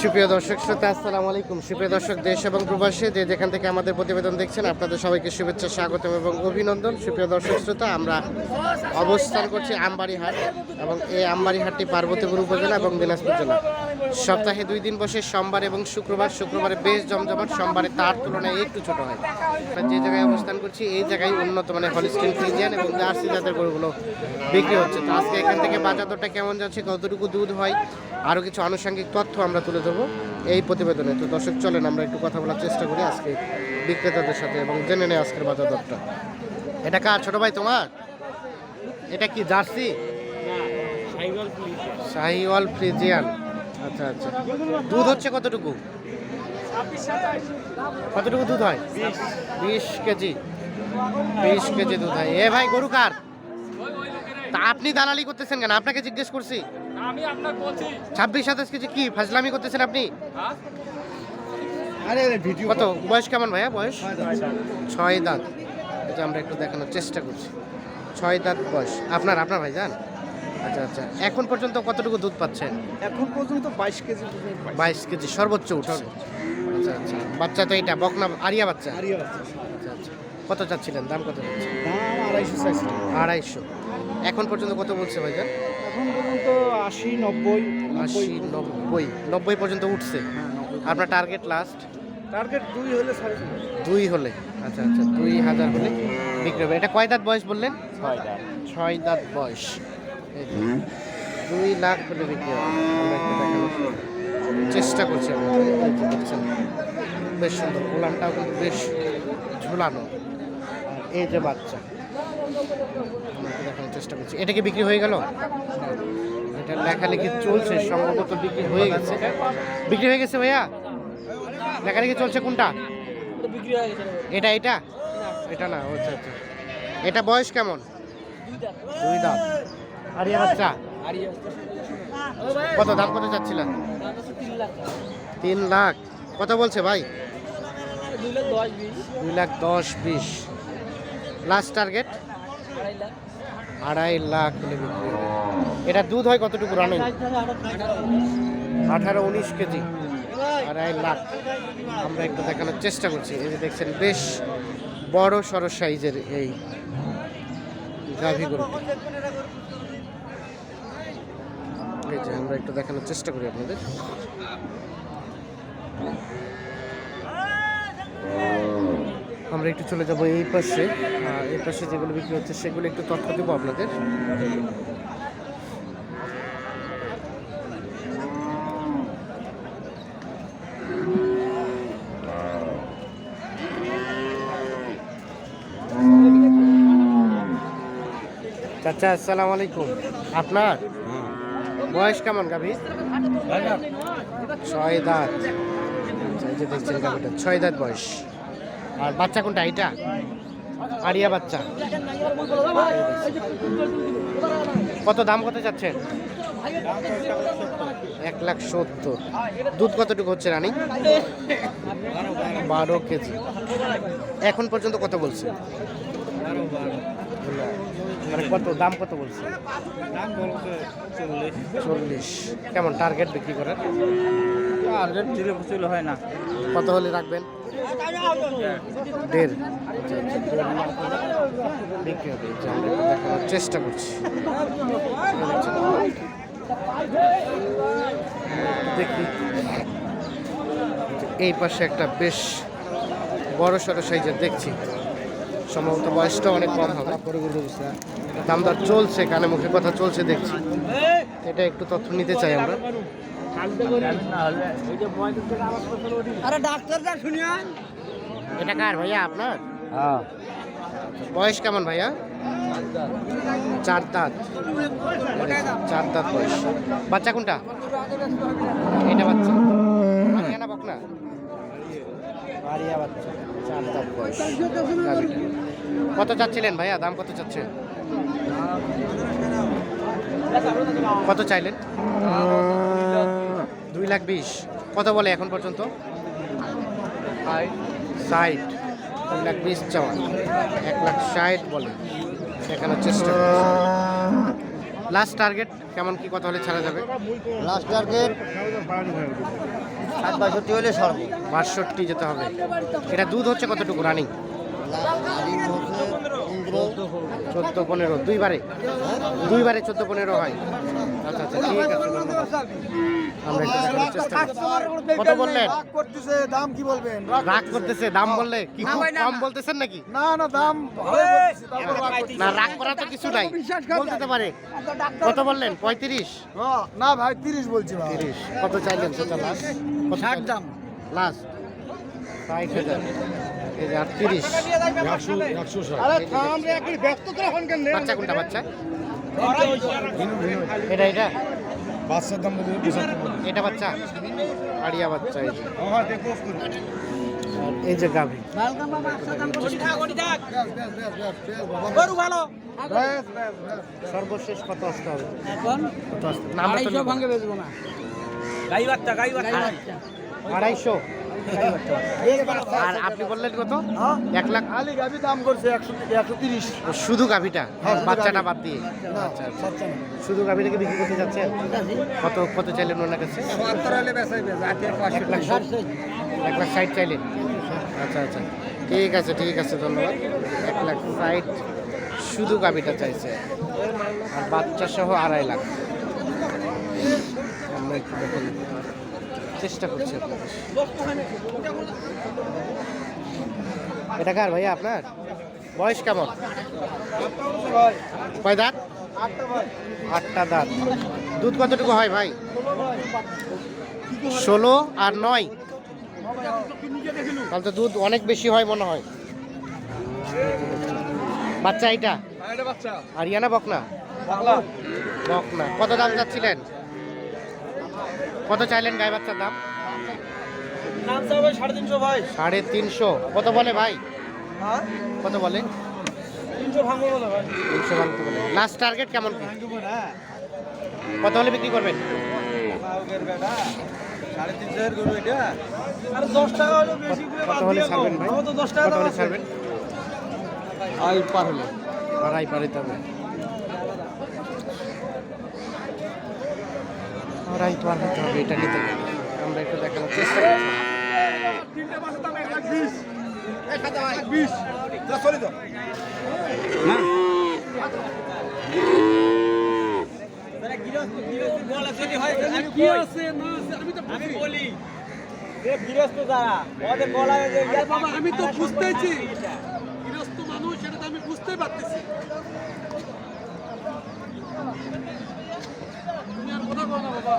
সুপ্রিয় দর্শক শ্রোতা, আসসালামু আলাইকুম। সুপ্রিয় দর্শক, দেশ এবং প্রবাসী যে যেখান থেকে আমাদের প্রতিবেদন দেখছেন, আপনাদের সবাইকে শুভেচ্ছা, স্বাগতম এবং অভিনন্দন। সুপ্রিয় দর্শক শ্রোতা, আমরা অবস্থান করছি আমবাড়ি হাট এবং এই আমবাড়ি হাটটি পার্বতীপুর উপজেলা এবং দিনাজপুর জেলা। সপ্তাহে দুই দিন বসে সোমবার এবং শুক্রবার, শুক্রবারে বেশ জমজমাট, সোমবারে তার তুলনায় একটু ছোট হয়। যে জায়গায় অবস্থান করছি, এই জায়গায় উন্নত মানে হলিস্টিন ফ্রিজিয়ান এবং জার্সি জাতের গরুগুলো বিক্রি হচ্ছে। তো আজকে এখান থেকে বাজার দরটা কেমন যাচ্ছে, কতটুকু দুধ হয় আরও কিছু আনুষঙ্গিক তথ্য আমরা তুলে ধরবো এই প্রতিবেদনে। তো দর্শক, চলেন আমরা একটু কথা বলার চেষ্টা করি আজকে বিক্রেতাদের সাথে এবং জেনে নেই আজকের বাজার দরটা। এটা কার, ছোট ভাই তোমার? এটা কি, জার্সি? শাহিওয়াল ফ্রিজিয়ান। আচ্ছা আচ্ছা। দুধ হচ্ছে কতটুকু? কতটুকু দুধ হয়? বিশ কেজি। বিশ কেজি দুধ হয়। এ ভাই, গরু কার? তা আপনি দালালি করতেছেন কেন? আপনাকে জিজ্ঞেস করছি। আমি আপনার বলছি। ছাব্বিশ সাতাশ কেজি কি ফাজলামি করতেছেন আপনি? হ্যাঁ? আরে আরে ভিডিও কত? বয়স কেমন ভাইয়া? বয়স? ছয় দাঁত। এটা আমরা একটু দেখানোর চেষ্টা করছি। ছয় দাঁত বয়স। আপনার আপনার ভাই যান আচ্ছা আচ্ছা। এখন পর্যন্ত কতটুকু দুধ পাচ্ছেন? এখন পর্যন্ত বাইশ কেজি। বাইশ কেজি সর্বোচ্চ উঠছে আচ্ছা আচ্ছা। বাচ্চা তো এটা বকনা আরিয়া বাচ্চা? আরিয়া বাচ্চা। আচ্ছা আচ্ছা। কত চাচ্ছিলেন? দাম কত যাচ্ছে দাম আড়াইশো চাইছি আড়াইশো। এখন পর্যন্ত কত বলছে ভাইজান এখন পর্যন্ত আশি নব্বই আশি নব্বই। নব্বই পর্যন্ত উঠছে। আপনার টার্গেট লাস্ট টার্গেট দুই হলে দুই হলে। আচ্ছা আচ্ছা দুই হাজার হলে বিক্রি হবে। এটা কয় দাঁত বয়স বললেন? ছয় দাঁত। বয়স। এই যে, দুই লাখ হলে বিক্রি হবে। চেষ্টা করছি বেশ সুন্দর। গোলামটাও কিন্তু বেশ ঝুলানো। এই যে বাচ্চা। দেখানোর চেষ্টা করছি। এটা কি বিক্রি হয়ে গেল? এটা লেখালেখি চলছে সম্ভবত বিক্রি হয়ে গেছে। বিক্রি হয়ে গেছে ভাইয়া? লেখালেখি চলছে কোনটা? বিক্রি এটা এটা? এটা না আচ্ছা আচ্ছা। এটা বয়স কেমন? দুই দাঁত। আর ইয়ে বাচ্চা কত দাম কত চাচ্ছিলেন? তিন লাখ। কত বলছে ভাই? দুই লাখ দশ বিশ। লাস্ট টার্গেট আড়াই লাখ। এটা দুধ হয় কতটুকু রানিং আঠারো উনিশ কেজি। আড়াই লাখ। আমরা একটু দেখানোর চেষ্টা করছি। এই যে দেখছেন, বেশ বড় সড়ো সাইজের এই গাভী গরুটি আমরা একটু দেখানোর চেষ্টা করি আপনাদের। আমরা একটু চলে যাব এই পাশে। এই পাশে যেগুলো বিক্রি হচ্ছে সেগুলো একটু তথ্য দেবো আপনাদের। চাচা আসসালামু আলাইকুম। আপনার? বয়স কেমন গাভী? ছয় দাঁত। আচ্ছা, ছয় দাঁত বয়স। আর বাচ্চা কোনটা এটা আরিয়া বাচ্চা। কত দাম কত চাচ্ছেন এক লাখ সত্তর। দুধ কতটুকু হচ্ছে রানী? বারো কেজি। এখন পর্যন্ত কত বলছে? মানে কত দাম কত বলছে? চল্লিশ। কেমন টার্গেট বিক্রি করার? টার্গেট দিলে হয় না। কত হলে রাখবেন? চেষ্টা করছি। দেখি। এই পাশে একটা বেশ বড় সড়ো সাইজের দেখছি। সম্ভবত বয়সটা অনেক কম হবে। দাম দর চলছে, কানে মুখে কথা চলছে, দেখছি। এটা একটু তথ্য নিতে চাই আমরা। আরে ডাক্তারটা শুনিয়া এটা কার ভাইয়া আপনার? হ্যাঁ। বয়স কেমন ভাইয়া? চার দাঁত। চার দাঁত বয়স। বাচ্চা কোনটা? এটা বাচ্চা। না বকনা? কত চাচ্ছিলেন ভাইয়া? দাম কত চাচ্ছেন কত চাইলেন? দুই লাখ বিশ। কত বলে এখন পর্যন্ত? ষাট দুই লাখ বিশ চাওয়া এক লাখ ষাট বলে। দেখানোর চেষ্টা লাস্ট টার্গেট কেমন কি কথা হলে ছাড়া যাবে? লাস্ট টার্গেট ষাট বাষট্টি হলে সর্ব। বাষট্টি যেতে হবে। এটা দুধ হচ্ছে কতটুকু রানিং চোদ্দ পনেরো দুইবারে। দুইবারে চোদ্দ পনেরো হয়। আচ্ছা ঠিক আছে। আমরা একটু দেখানোর চেষ্টা করছি কত বললেন? করতেছে দাম কি বলবেন? রাগ করতেছে দাম বললে কি খুব কম বলতেছেন নাকি? না না দাম রাগ। না রাগ করা তো কিছু নাই। বলতে পারে। কত বললেন? পঁয়ত্রিশ? না ভাই তিরিশ বলছি তিরিশ। কত চাইলেন সেটা লাস্ট ষাট দাম। লাস্ট ষাট হাজার। এই যে আর তিরিশ আরে থাম রে একটু ব্যস্ত করে ফোন কেন বাচ্চা কোনটা বাচ্চা? এটা এটা? বাচ্চার দাম এটা বাচ্চা? আড়িয়া বাচ্চা এই এই যে গাভী। সর্বশেষ কত আসতে হবে? এখন ভাঙে বেচবো না। গাই বাচ্চা। গাই বাচ্চা। আড়াইশো? আর আপনি বললেন কত? হ্যাঁ। এক লাখ আলি গাবি দাম করছে একশো একশো তিরিশ। শুধু গাভীটা? হ্যাঁ, বাচ্চাটা বাদ দিয়ে? আচ্ছা আচ্ছা। বাচ্চা শুধু গাভীটাকে বিক্রি করতে যাচ্ছেন কত কত চাইলেন ওনার কাছে? এক লাখ ষাট। এক লাখ ষাট চাইলেন? আচ্ছা আচ্ছা। ঠিক আছে ঠিক আছে ধন্যবাদ। এক লাখ ষাট শুধু গাভীটা চাইছে। আর বাচ্চা সহ আড়াই লাখ। আমরা একটু দেখুন চেষ্টা করছি। এটা কার ভাইয়া আপনার? বয়স কেমন? কয় দাঁত? আটটা দাঁত। দুধ কতটুকু হয় ভাই? ষোলো আর নয়? তাহলে তো দুধ অনেক বেশি হয় মনে হয়। বাচ্চা এইটা এটা বাচ্চা। আরিয়ানা বকনা? বকনা। কত দাম যাচ্ছিলেন? কত চাইলেন গায়ে বাচ্চার দাম? সাড়ে তিনশো ভাই। সাড়ে তিনশো। কত বলে ভাই? হ্যাঁ? কত বলে? তিনশো ভাঙতে লাস্ট টার্গেট কেমন কত হলে বিক্রি করবেন? কত হলে ছাড়বেন ভাই? আমার তো দশ টাকা কত হলে ছাড়বেন? আই পার হলো। আড়াই পারিতে হবে। আড়াই পার হতে হবে এটা নিতে গেলে আমরা একটু দেখানোর চেষ্টা করছি আমি তো বুঝতেছি মানুষ সেটা তো আমি বুঝতেই পারতেছি কথা কো না বাবা